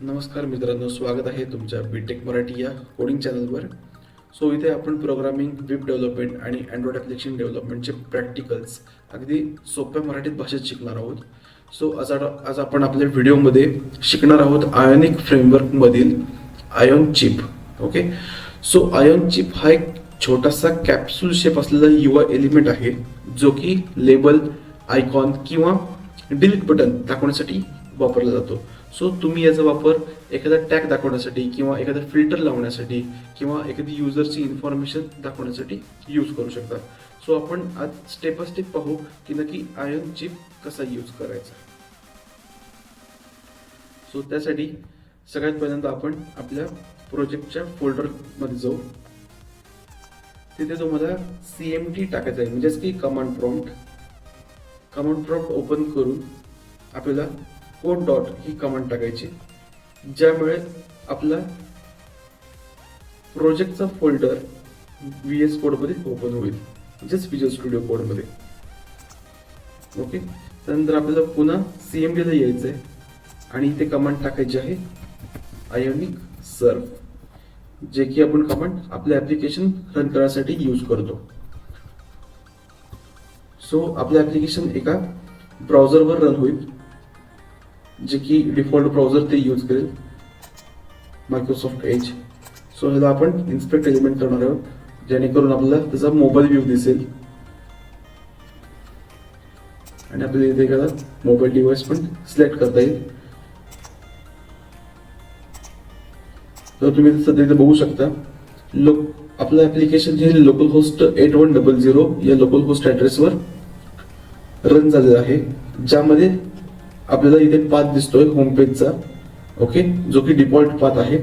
नमस्कार मित्रांनो स्वागत आहे तुमच्या बीटेक मराठी या कोडिंग चॅनलवर सो इथे आपण प्रोग्रामिंग वेब डेव्हलपमेंट आणि अँड्रॉइड ॲप्लिकेशन डेव्हलपमेंटचे प्रॅक्टिकल्स अगदी सोप्या मराठीत भाषेत शिकणार आहोत. सो आज आज आपण आपल्या व्हिडिओमध्ये शिकणार आहोत Ionic फ्रेमवर्कमधील ion chip okay so ion chip हा एक छोटासा कॅप्सूल शेप असलेला युवा एलिमेंट आहे जो की लेबल आयकॉन किंवा डिलीट बटन दाखवण्यासाठी वापरला जातो. सो तुम्ही याचा वापर एखादा टॅग दाखवण्यासाठी किंवा एखादा फिल्टर लावण्यासाठी किंवा एखादी युजरची इन्फॉर्मेशन दाखवण्यासाठी यूज करू शकता. सो आपण आज स्टेप बाय स्टेप पाहू की नक्की आयन चिप कसा यूज करायचा. सो त्यासाठी सगळ्यात पहिल्यांदा आपण आपल्या प्रोजेक्टच्या फोल्डरमध्ये जाऊ. तिथे तुम्हाला सी एम टी टाकायचं आहे म्हणजेच की command prompt command prompt open करून आपल्याला कोड डॉट ही कमांड टाकायची ज्यामुळे आपला प्रोजेक्टचा फोल्डर व्ही एस कोडमध्ये ओपन होईल. म्हणजेच विजय स्टुडिओ कोडमध्ये ओके त्यानंतर आपल्याला पुन्हा सी एम डीला यायचं आहे आणि इथे कमांड टाकायची आहे आयोनिक सर्व जे की आपण कमांड आपलं ऍप्लिकेशन रन करण्यासाठी यूज करतो. सो आपलं ऍप्लिकेशन एका ब्राउझरवर रन होईल. जे की डिफॉल्ट ब्राउझर ते यूज करेल. मायक्रोसॉफ्ट एज सो ह्याला आपण इन्स्पेक्ट एलिमेंट करणार आहोत. जेणेकरून आपल्याला त्याचा मोबाईल व्ह्यू दिसेल. आणि आपल्याला इथे एखादा मोबाईल डिव्हाइस पण सिलेक्ट करता येईल. तर तुम्ही सध्या इथे बघू शकता. लोक आपलं ऍप्लिकेशन जे local host at one double zero या लोकल होस्ट ऍड्रेसवर रन झालेलं आहे. ज्यामध्ये आपल्याला इथे पाथ दिसतोय होम पेजचा ओके जो की डिफॉल्ट पाथ आहे.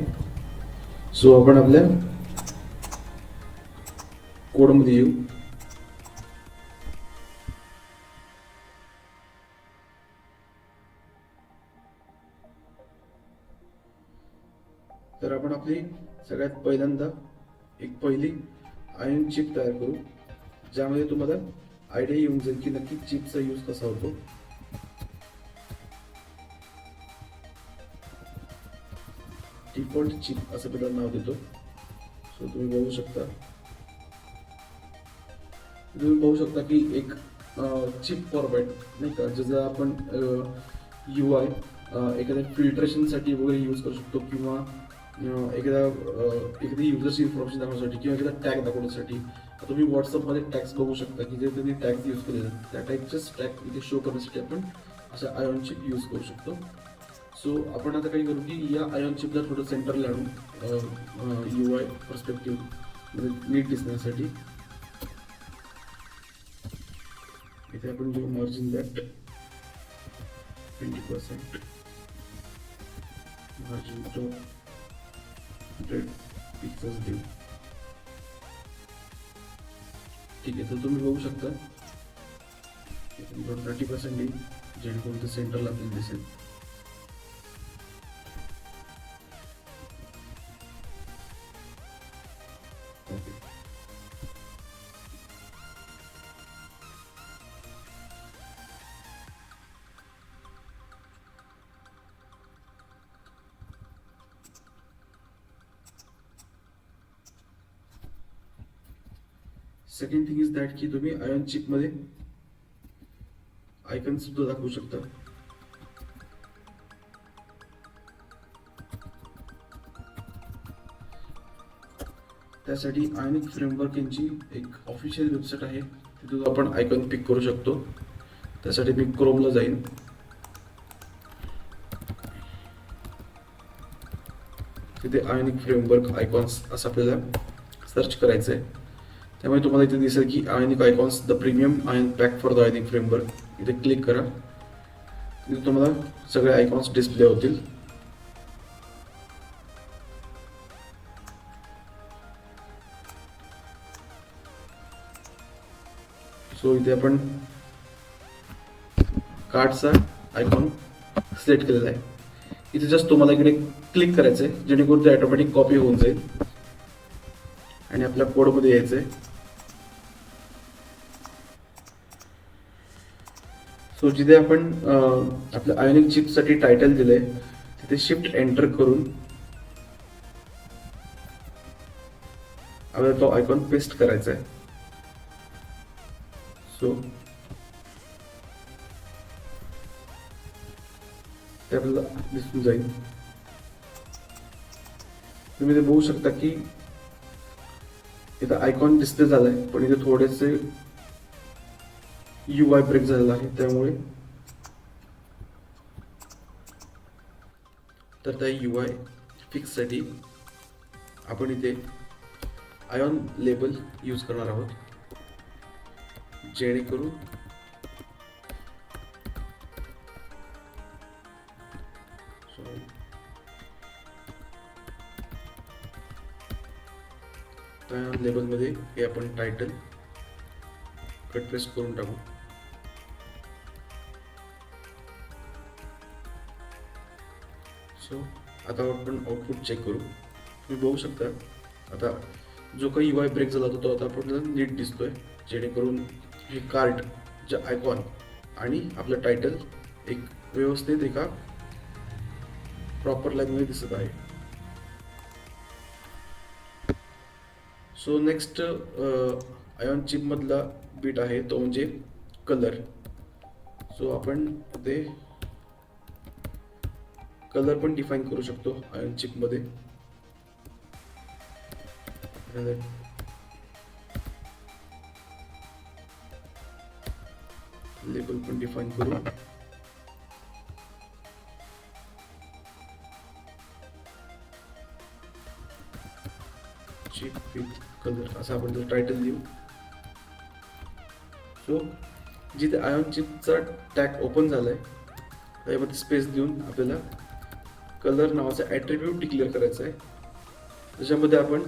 सो आपण आपल्या कोडमध्ये येऊ. तर आपण आपली सगळ्यात पहिल्यांदा एक पहिली आयन चिप तयार करू ज्यामध्ये तुम्हाला आयडिया येऊन जाईल की नक्की चिपचा यूज कसा होतो. डिफॉल्ट चिप असं त्याला नाव देतो. सो तुम्ही बघू शकता. तुम्ही बघू शकता की एक चिप फॉर्मॅट नाही का ज्याचा आपण यू आय एखाद्या फिल्ट्रेशनसाठी वगैरे यूज करू शकतो किंवा एखाद्या एखादी युजरची इन्फॉर्मेशन दाखवण्यासाठी किंवा एखादा टॅग दाखवण्यासाठी. तुम्ही व्हॉट्सअपमध्ये टॅग्स बघू शकता की जे त्यांनी टॅग्स यूज केले आहेत, त्या टाईपचेच टॅग इथे शो करण्यासाठी आपण अशा आयॉन चिप यूज करू शकतो. सो आपण आता काही करू की या आयॉन चिपला थोडं सेंटरला आणू. यू आय पर्स्पेक्टिव्ह म्हणजे नीट दिसण्यासाठी. इथे आपण घेऊ margin that twenty percent margin two hundred pixels देऊ ठीक आहे तर तुम्ही बघू शकता. थर्टी पर्सेंट येईल. जेणेकरून ते सेंटरला आपल्याला दिसेल. सेकंड थिंग इज़ दॅट की तुम्ही आयन चिप मध्ये आयकन सुद्धा दाखवू शकता. त्यासाठी आयनिक फ्रेमवर्क यांची एक ऑफिशियल वेबसाईट आहे. तिथून आपण आयकॉन पिक करू शकतो. त्यासाठी मी क्रोमला जाईन. तिथे आयनिक फ्रेमवर्क आयकॉन्स असं आपल्याला सर्च करायचं आहे त्यामुळे तुम्हाला इथे दिसेल की Ionic icons the premium ion pack for the Ionic framework इथे क्लिक करा. तिथे तुम्हाला सगळे आयकॉन्स डिस्प्ले होतील. सो इथे आपण कार्डचा आयकॉन सिलेक्ट केलेला आहे. इथे जस्ट तुम्हाला इकडे क्लिक करायचं आहे जेणेकरून ते ऑटोमॅटिक कॉपी होऊन जाईल. आणि आपल्या कोडमध्ये यायचं आहे सो जिथे आपण आपल्या आयोनिक चिपसाठी टायटल दिलंय तिथे शिफ्ट एंटर करून आपल्याला तो आयकॉन पेस्ट करायचा आहे सो ते. आपल्याला दिसून जाईल. तुम्ही ते बघू शकता की इथं आयकॉन डिस्प्ले झालाय पण इथे थोडेसे यू आय ब्रेक झालेला आहे त्यामुळे तर त्या यू आय फिक्ससाठी आपण इथे आयॉन लेबल यूज करणार आहोत. जेणेकरून त्या लेबलमध्ये हे आपण टायटल कट प्रेस करून टाकू. सो आता आपण आउटपुट चेक करू. तुम्ही बघू शकता आता जो काही वाय ब्रेक झाला होता तो आता आपल्याला नीट दिसतोय जेणेकरून हे कार्ड जे आयकॉन आणि आपलं टायटल एक व्यवस्थित एका प्रॉपर लाईनमध्ये दिसत आहे. सो नेक्स्ट आयॉन चिपमधला बीट आहे तो म्हणजे कलर सो आपण ते कलर पण डिफाईन करू शकतो आयॉन चिपमध्ये लेबल पण डिफाईन करू. चिप विथ कलर असं आपण त्याचं टायटल देऊ. सो जिथे आयन चिपचा टॅग ओपन झालाय त्यामध्ये स्पेस देऊन आपल्याला कलर नावाचा ॲट्रिब्यूट डिक्लेअर करायचा आहे त्याच्यामध्ये आपण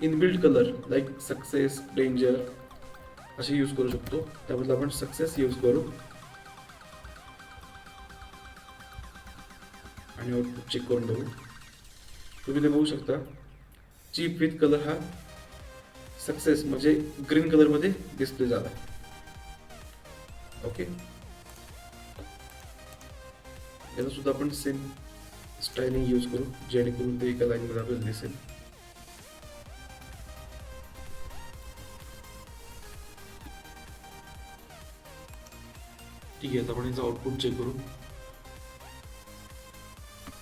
inbuilt colour like success danger असे यूज करू शकतो. त्याबद्दल आपण सक्सेस यूज करू. आणि आउटपुट चेक करून बघू. तुम्ही ते बघू शकता. चीप विथ कलर हा सक्सेस म्हणजे ग्रीन कलरमध्ये डिस्प्ले झाला. ओके याला सुद्धा आपण सेम स्टायलिंग यूज करू. जेणेकरून ते एका लाईन मध्ये आपल्याला दिसेल. ठीक आहे आता आपण आउटपुट चेक करू।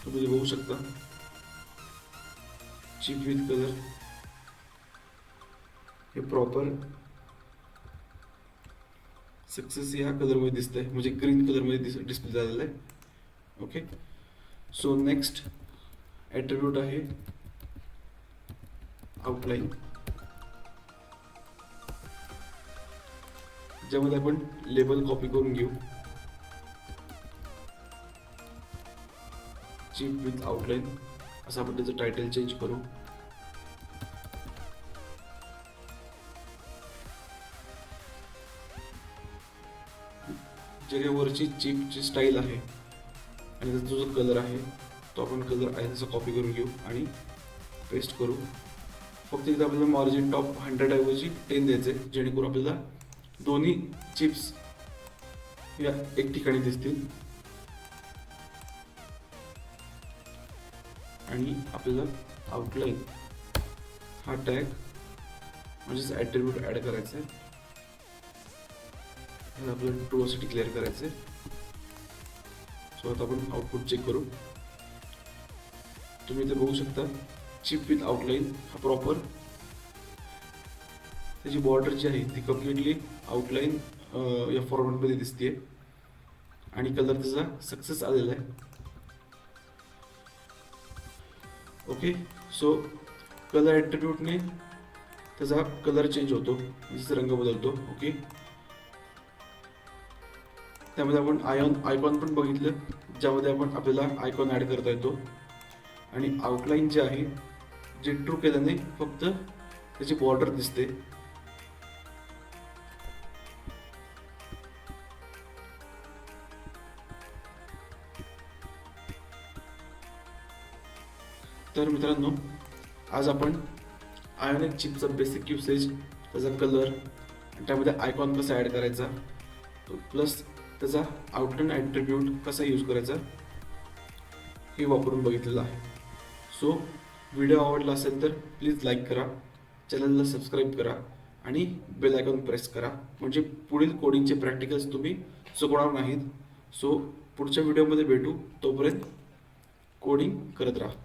तुम्ही बघू शकता चिप विथ कलर हे प्रॉपर सक्सेस या कलरमध्ये दिसत आहे म्हणजे ग्रीन कलरमध्ये दिस डिस्प्ले झालेलं आहे ओके सो नेक्स्ट ॲट्रिब्यूट आहे आउटलाईन ज्यामध्ये आपण लेबल कॉपी करून घेऊ. चिप विथ आउटलाईन असं आपण त्याचं टायटल चेंज करू. जे काही वरची चिपची स्टाईल आहे आणि त्याचा जो कलर आहे तो आपण कलर आहे त्याचा कॉपी करून घेऊ आणि पेस्ट करू. फक्त इथे आपल्याला मार्जिन टॉप हंड्रेड ऐवजी टेन द्यायचे जेणेकरून आपल्याला दोन्ही चिप्स या एक ठिकाणी दिसतील. आणि आपल्याला आउटलाईन हा टॅग म्हणजेच ॲट्रिब्यूट ॲड करायचा आहे आणि आपल्याला ट्रू असं डिक्लेअर करायचं आहे सो आता आपण आउटपुट चेक करू. तुम्ही इथे बघू शकता चिप विथ आउटलाईन हा प्रॉपर त्याची बॉर्डर जी आहे ती कम्प्लिटली आउटलाईन या फॉर्मॅटमध्ये दिसते आणि कलर त्याचा सक्सेस आलेला आहे. ओके सो कलर ॲट्रिब्यूटने त्याचा कलर चेंज होतो. म्हणजे रंग बदलतो. ओके त्यामध्ये आपण आयॉन आयकॉन पण बघितलं. ज्यामध्ये आपण आपल्याला आयकॉन ॲड करता येतो. आणि आउटलाईन जे आहे जे ट्रू केल्याने फक्त त्याची बॉर्डर दिसते. तर मित्रांनो आज आपण आयोनिक चिपचा बेसिक युसेज त्याचा कलर त्यामध्ये आयकॉन कसा ॲड करायचा प्लस त्याचा आउटलाईन ॲट्रिब्यूट कसा यूज करायचा हे वापरून बघितलेलं आहे. सो व्हिडिओ आवडला असेल तर प्लीज लाईक करा चॅनलला सबस्क्राईब करा आणि बेल आयकॉन प्रेस करा. म्हणजे पुढील कोडिंगचे प्रॅक्टिकल्स तुम्ही चुकणार नाहीत. सो पुढच्या व्हिडिओमध्ये भेटू. तोपर्यंत कोडिंग करत राहा.